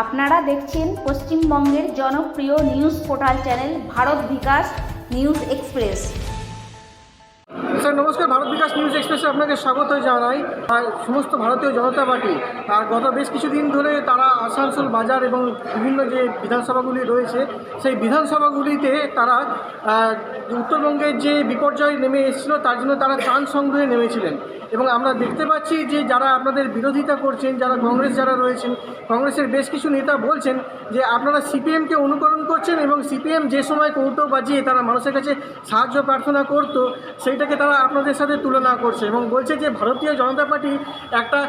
আপনারা দেখছেন পশ্চিমবঙ্গের জনপ্রিয় news portal channel Bharat Bikash news express. Sir, নমস্কার, ভারত বিকাশ নিউজ এক্সপ্রেসে আপনাকে স্বাগত জানাই। সমস্ত ভারতীয় জনতা পার্টি, আর গত বেশ কিছুদিন ধরে তারা আসানসোল বাজার এবং বিভিন্ন যে বিধানসভাগুলি রয়েছে, সেই বিধানসভাগুলিতে তারা উত্তরবঙ্গের যে বিপর্যয় নেমে এসেছিল, তার জন্য তারা ত্রাণ সংগ্রহে নেমেছিলেন। এবং আমরা দেখতে পাচ্ছি যে যারা আপনাদের বিরোধিতা করছেন, যারা কংগ্রেস যারা রয়েছেন, কংগ্রেসের বেশ কিছু নেতা বলছেন যে আপনারা সিপিএমকে অনুকরণ করছেন এবং সিপিএম যে সময় কৌটো বাজিয়ে তারা মানুষের কাছে সাহায্য প্রার্থনা করতো, সেইটাকে তারা আপনাদের সাথে তুলনা করছে এবং বলছে যে ভারতীয় জনতা পার্টি একটা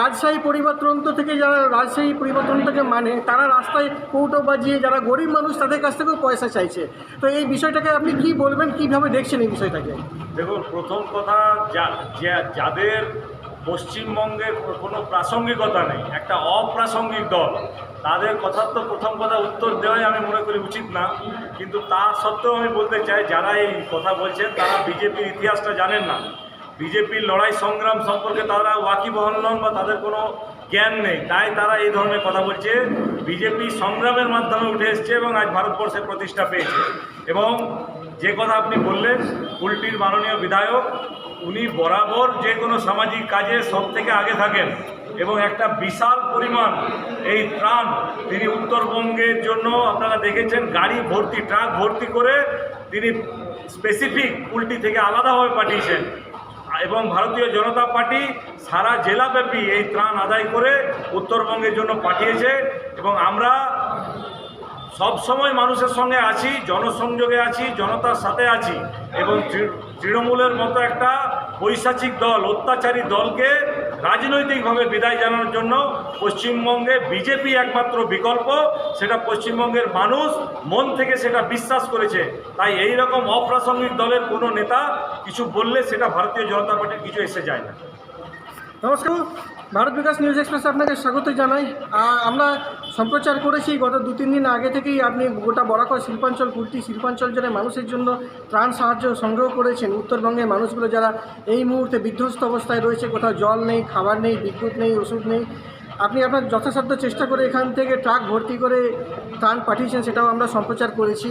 রাজশাহী পরিবর্তনত্র থেকে যারা রাজশাহী পরিবর্তনটাকে মানে তারা রাস্তায় কৌটো বাজিয়ে যারা গরিব মানুষ তাদের কাছ থেকেও পয়সা চাইছে। তো এই বিষয়টাকে আপনি কি বলবেন? কীভাবে দেখছেন এই বিষয়টাকে? দেখুন, প্রথম কথা যাদের পশ্চিমবঙ্গের কোনো প্রাসঙ্গিকতা নেই, একটা অপ্রাসঙ্গিক দল, তাদের কথার তো প্রথম কথা উত্তর দেওয়াই আমি মনে করি উচিত না। কিন্তু তা সত্ত্বেও আমি বলতে চাই, যারা এই কথা বলছেন, তারা বিজেপির ইতিহাসটা জানেন না। বিজেপির লড়াই সংগ্রাম সম্পর্কে তারা ওয়াকিবহল নন বা তাদের কোনো জ্ঞান নেই। তাই তারা এই ধরনের কথা বলছে। বিজেপি সংগ্রামের মাধ্যমে উঠে এসছে এবং আজ ভারতবর্ষে প্রতিষ্ঠা পেয়েছে। এবং যে কথা আপনি বললেন কুলটির মাননীয় বিধায়ক, উনি বরাবর যে কোনো সামাজিক কাজে সব থেকে আগে থাকেন এবং একটা বিশাল পরিমাণ এই ত্রাণ তিনি উত্তরবঙ্গের জন্য আপনারা দেখেছেন, গাড়ি ভর্তি, ট্রাক ভর্তি করে তিনি স্পেসিফিক উল্টি থেকে আলাদাভাবে পাঠিয়েছেন। এবং ভারতীয় জনতা পার্টি সারা জেলাব্যাপী এই ত্রাণ আদায় করে উত্তরবঙ্গের জন্য পাঠিয়েছে এবং আমরা সব সময় মানুষের সঙ্গে আছি, জনসংযোগে আছি, জনতার সাথে আছি এবং তৃণমূলের মতো একটা পৈশাচিক দল, অত্যাচারী দলকে রাজনৈতিকভাবে বিদায় জানানোর জন্য পশ্চিমবঙ্গে বিজেপি একমাত্র বিকল্প। সেটা পশ্চিমবঙ্গের মানুষ মন থেকে সেটা বিশ্বাস করেছে। তাই এই রকম অপ্রাসঙ্গিক দলের কোনো নেতা কিছু বললে সেটা ভারতীয় জনতা পার্টির কিছু এসে যায় না। নমস্কার, ভারত বিকাশ নিউজ এক্সপ্রেস আপনাকে স্বাগত জানাই। আমরা সম্প্রচার করেছি গত দু, তিন দিন আগে থেকেই আপনি গোটা বরাকর শিল্পাঞ্চল, কুর্তি শিল্পাঞ্চল জেলায় মানুষের জন্য ত্রাণ সাহায্য সংগ্রহ করেছেন। উত্তরবঙ্গের মানুষগুলো যারা এই মুহূর্তে বিধ্বস্ত অবস্থায় রয়েছে, কোথাও জল নেই, খাবার নেই, বিদ্যুৎ নেই, ওষুধ নেই আপনি আপনার যথাসাধ্য চেষ্টা করে এখান থেকে ট্রাক ভর্তি করে ত্রাণ পাঠিয়েছেন, সেটাও আমরা সম্প্রচার করেছি।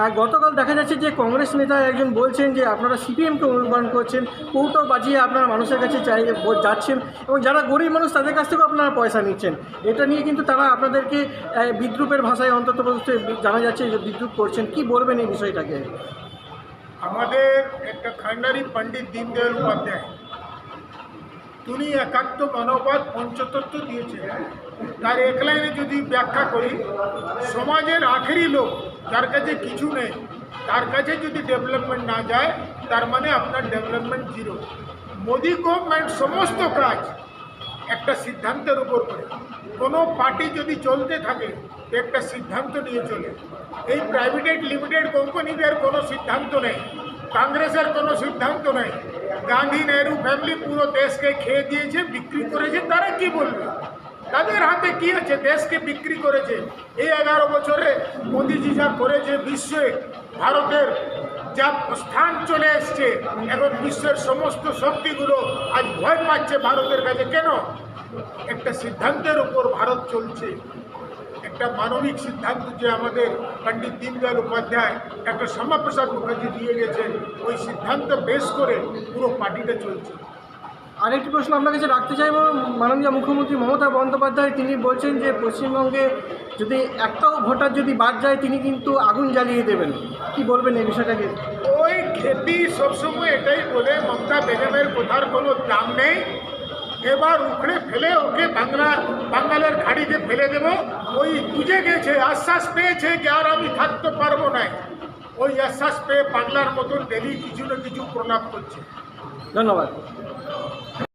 আর গতকাল দেখা যাচ্ছে যে কংগ্রেস নেতা একজন বলছেন যে আপনারা সিপিএমকে অনুকরণ করছেন কৌটো বাজিয়ে আপনারা মানুষের কাছে চাই, যাচ্ছেন এবং যারা গরিব মানুষ তাদের কাছ থেকেও আপনারা পয়সা নিচ্ছেন। এটা নিয়ে কিন্তু তারা আপনাদেরকে বিদ্রুপের ভাষায় অন্তত জানা যাচ্ছে যে বিদ্রুপ করছেন। কি বলবেন এই বিষয়টাকে? আমাদের একটা খান্ডারি পণ্ডিত দীনদয়াল উপাধ্যায় তিনি একাত্ম মানববাদ পঞ্চতত্ত্ব দিয়েছেন। তার এক লাইনে যদি ব্যাখ্যা করি, সমাজের আখেরি লোক যার কাছে কিছু নেই, তার কাছে যদি ডেভেলপমেন্ট না যায়, তার মানে আপনার ডেভেলপমেন্ট জিরো মোদি গভর্নমেন্ট সমস্ত কাজ একটা সিদ্ধান্তের উপর করে। কোনো পার্টি যদি চলতে থাকে একটা সিদ্ধান্ত নিয়ে চলে। এই প্রাইভেটেড লিমিটেড কোম্পানিদের কোনো সিদ্ধান্ত নেই কংগ্রেসের কোনো সিদ্ধান্ত নেই। গান্ধী নেহরু ফ্যামিলি পুরো দেশকে খেয়ে দিয়েছে, বিক্রি করেছে, তারা কি বলবে? তাদের হাতে কি আছে? দেশকে বিক্রি করেছে। এই এগারো বছরে মোদিজি যা করেছে বিশ্বে, ভারতের যা স্থান চলে এসছে, এখন বিশ্বের সমস্ত শক্তিগুলো আজ ভয় পাচ্ছে ভারতের কাছে। কেন? একটা সিদ্ধান্তের উপর ভারত চলছে। একটা মানবিক সিদ্ধান্ত যে আমাদের পণ্ডিত দীনদয়াল উপাধ্যায় একটা শ্যামাপ্রসাদ মুখার্জি দিয়ে গেছেন ওই সিদ্ধান্ত বেশ করে পুরো পার্টিটা চলছে। আরেকটি প্রশ্ন আপনার কাছে রাখতে চাইব। মাননীয় মুখ্যমন্ত্রী মমতা বন্দ্যোপাধ্যায় তিনি বলছেন যে পশ্চিমবঙ্গে যদি একটাও ভোটার যদি বাদ যায় তিনি কিন্তু আগুন জ্বালিয়ে দেবেন। কি বলবেন এই বিষয়টাকে? ওই খেপি সবসময় এটাই বলে মমতা বেগমের কথার কোনো দাম নেই। এবার উখড়ে ফেলে ওকে বাংলা বাঙালের খাড়িতে ফেলে দেব। ওই বুঝে গেছে, আশ্বাস পেয়েছে যে আর আমি থাকতে পারব না। ওই আশ্বাস পেয়ে বাংলার মতন ডেলি কিছু না কিছু প্রণাম করছে। ধন্যবাদ।